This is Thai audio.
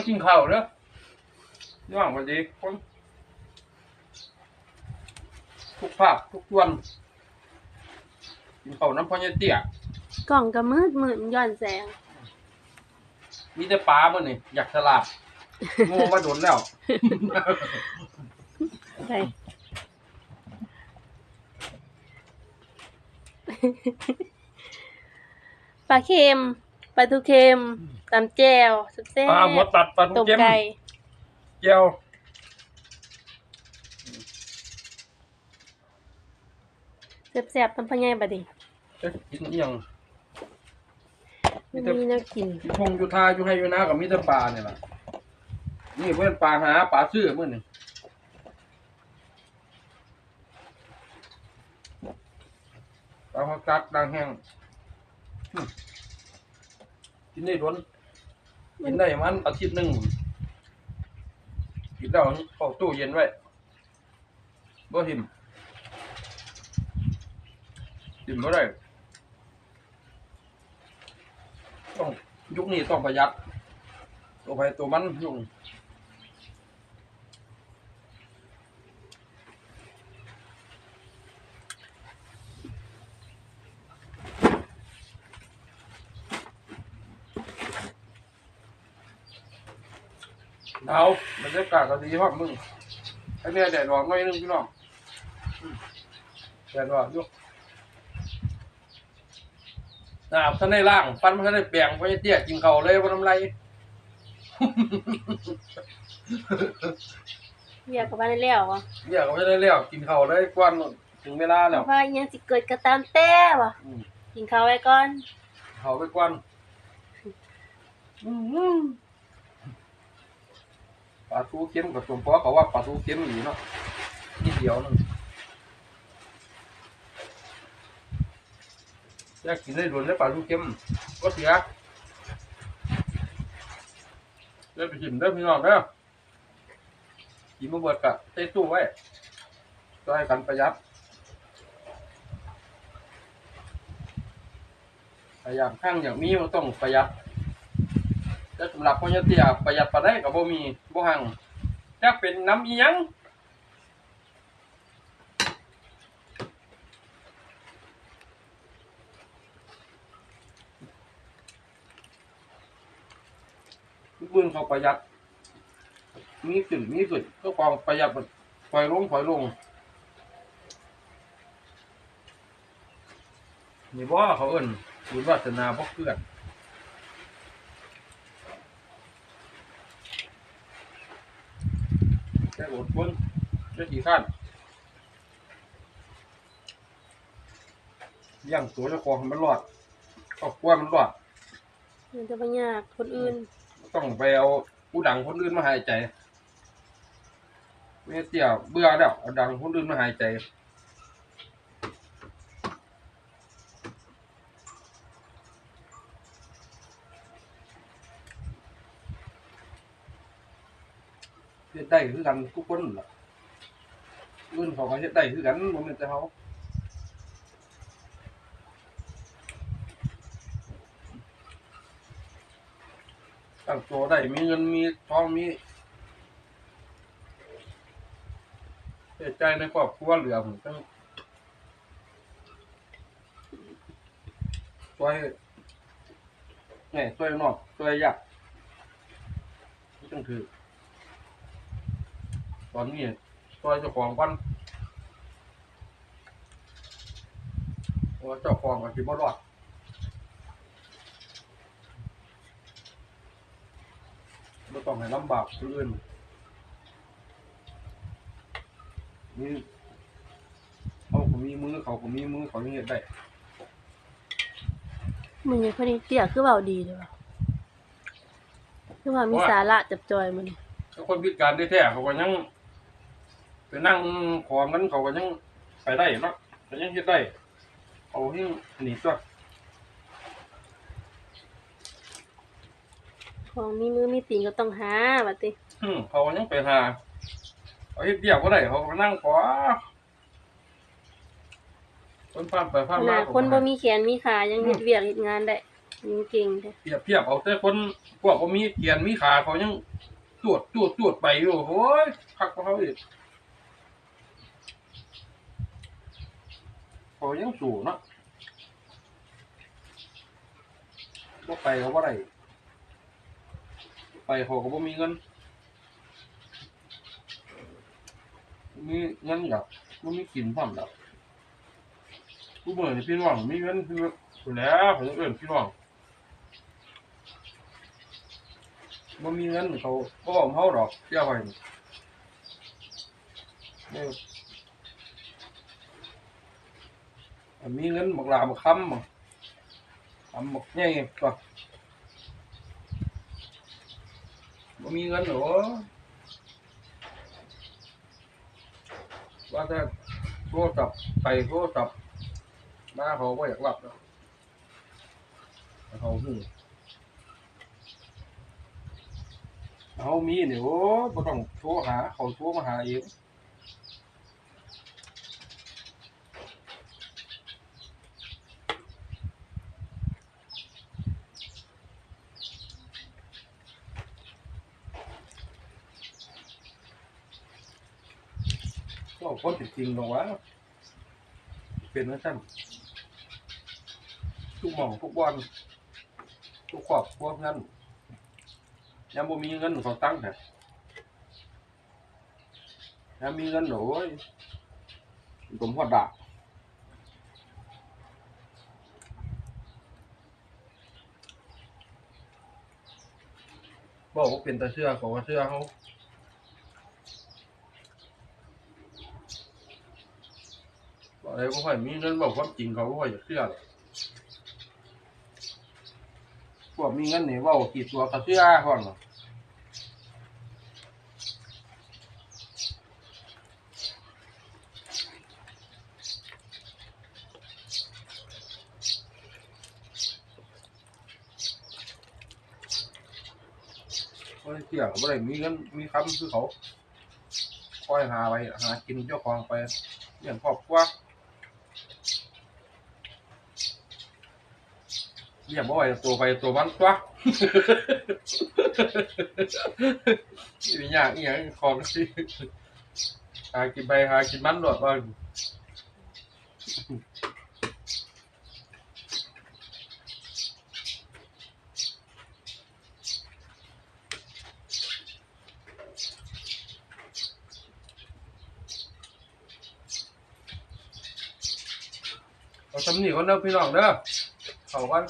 มากินข้าวเด้อย่างวันดีคนทุกภาคทุกส่วนกินข้าวน้ำพอเนี่ยเตี้ยกล่องก็มืดมืดมันย้อนแสง มีแต่ปลาเมื่อนี่อยากสลับงูมาโดนแล้ว ไป ปลาเค็มป ลาทูเค็มตำแจ่วสุดแซ่ปลาหมดตัดปลาตทุกกเจ็มไก่เจียวแซ่บๆตำพะไงบัดนี้จะกินอหยังมีมันแต่มีแนวกินอยู่ทงอยู่ทาอยู่ให้อยู่นากับมีแต่ปลาเนี่ยล่ะนี่เพื่อนปลาหาปลาซื้อมื่อนี่ปลาหัวกัดดังแห้งอืม กินได้ล้นกินได้มันอาทิตย์หนึ่งกินแล้วเข้าตู้เย็นไว้บ่หิมหิมบ่ได้ต้องยุคนี้ต้องประหยัดตัวไปตัวมันยุง หนาวบรรยากาศก็ดีมากมึงไอ้เนี่ยแดดร้อนหน่อยนึงพี่น้องอืมแดดร้อนอยู่นะครับท่านได้ล่างฟันมันท่านได้แปลงไว้เตี้ยกินเขาวเลยวันน้ำไรเรียกกับว่าได้แล้วอะเดี๋ยวก็ไม่ได้เลี้ยวกินเขาวเลยกวนถึงเวลาแล้วว่าอิหยังสิเกิดก็ตามแต่ว่ะอืมกินข้าวไว้ก่อนเขาไปกวน ปลาทูเค็มกับสมปอเขาว่าปลาทูเค็มหนีเนาะนิดเดียวนึงอยากกินได้รวนได้ปลาทูเค็มก็เสียได้ไปชิมได้พี่น้องเด้อกินมาเบิดกะใส่ตู้ไว้ก็ให้กันประหยัดพยายามข้างอย่างนี้มันต้องประหยัด แต่สำหรับพ่อเตี้ยประหยัดปานได้กับบ่มีบ่หังจักเป็นน้ำอีหยังบุญเขาประหยัด มีขึ้นมีขึ้นก็ความประหยัดมันถอยลงถอยลงนี่ว่าเขาเอิ้นบุญวาสนาบ่เกื้อน แค่อดทนแค่กี่ขั้นเลี้ย่างตัวเจ้าของให้มันรอดครอบครัวมันรอดมันจะไปยากคนอื่นต้องไปเอาผู้ดังคนอื่นมาหายใจไม่เตี้ยเบื่อแล้วเอาดังคนอื่นมาหายใจ เฮ็ดได้คือกันทุกคนล่ะอื่นเขาก็เฮ็ดได้คือกันบ่แม่นแต่เขาตั้งตัวได้มีเงินมีทองมีเสียใจในครอบครัวเหลือผมต้องช่วยไงช่วยนอกช่วยยากไม่ต้องถือ ตอนนี้ช่วยเจ้าของกันเพราะว่าเจ้าของกับที่บ่รอดไม่ต้องให้ลำบากคนอื่นนี่เขาก็มีมือเขาก็มีมือเขายังเห็นได้มึงยังพอดีเตี้ยคือเบาดีเลยว่ะคือว่ามีสาระจับจอยมัน ถ้าคนพิการได้แท้เขาก็ยัง ไปนั่งของนั้นเขาก็ยังไปได้เนาะเขายังเฮ็ดได้เขาที่หนีตัวของมีมือมีตีนก็ต้องหาบัดติอืมเขายังไปหาเขาเฮ็ดเดียวก็ได้เขาก็นั่งขวาคนผ่านไปขผ่านมานาดเขาคนบ่มีแขนมีขายังเฮ็ดเวียกเฮ็ดงานได้ยิงเก่งแท้เปรียบเทียบเอาแต่คนพวกบ่มีเกียนมีขาเขายังจวดจวดจวดไปอยู่โอ้ยคักกว่าเขาอีก เขายังสู้เนาะบ่ไปเขาบ่ได้ไปเขาก็บ่มีเงินมีเงินอยากบ่มีกินพร้อมดอกผู้เมื่อนี่พี่น้องมีเงินคือแล้วผมเอิ้นพี่น้องบ่มีเงินเขาบ่บอกเฮาดอกเชื่อไว้เนี่ยอัน มีเงินบักลาบักคำบักคำบักใหญ่ก็บ่มีเงินหรอว่าแต่โทรศัพท์ไปโทรศัพท์มาเขาก็อยากรับแล้วเขาหูเขามีเนี่ยโอ้บ่ต้องโทรหา เขาโทรมาหาเอง ก็คนจริงๆตรงว่าเป็นนะท่านทุกหม่องทุกวันทุกครอบครัวนั้นยังบ่มีเงินเขาตั้งแต่ยังมีเงินโอ้ยผมพอดดักบอกว่าเป็นตาเชื่อเขาว่าเชื่อเขา อกอะไรก็ค่อยมีเงินบอกความจริงเขาก็ค่อยจะเชื่อหรอกพวกมีเงินนี่เว่ากี่ตัวเขาเชื่อก่อนหรอกก็เที่ยวบ่ได้มีเงินมีคำคือเขาคอยหาไปหากินเจ้าของไปเลี้ยงครอบครัว เลี้ยงบ่าไหวตัวไปตัวมันตัวนี่ยากอีหยังของสิหากินไปหากินมันโลดว่างเอาสำนีคนเด้อพี่น้องเด้อเขากัน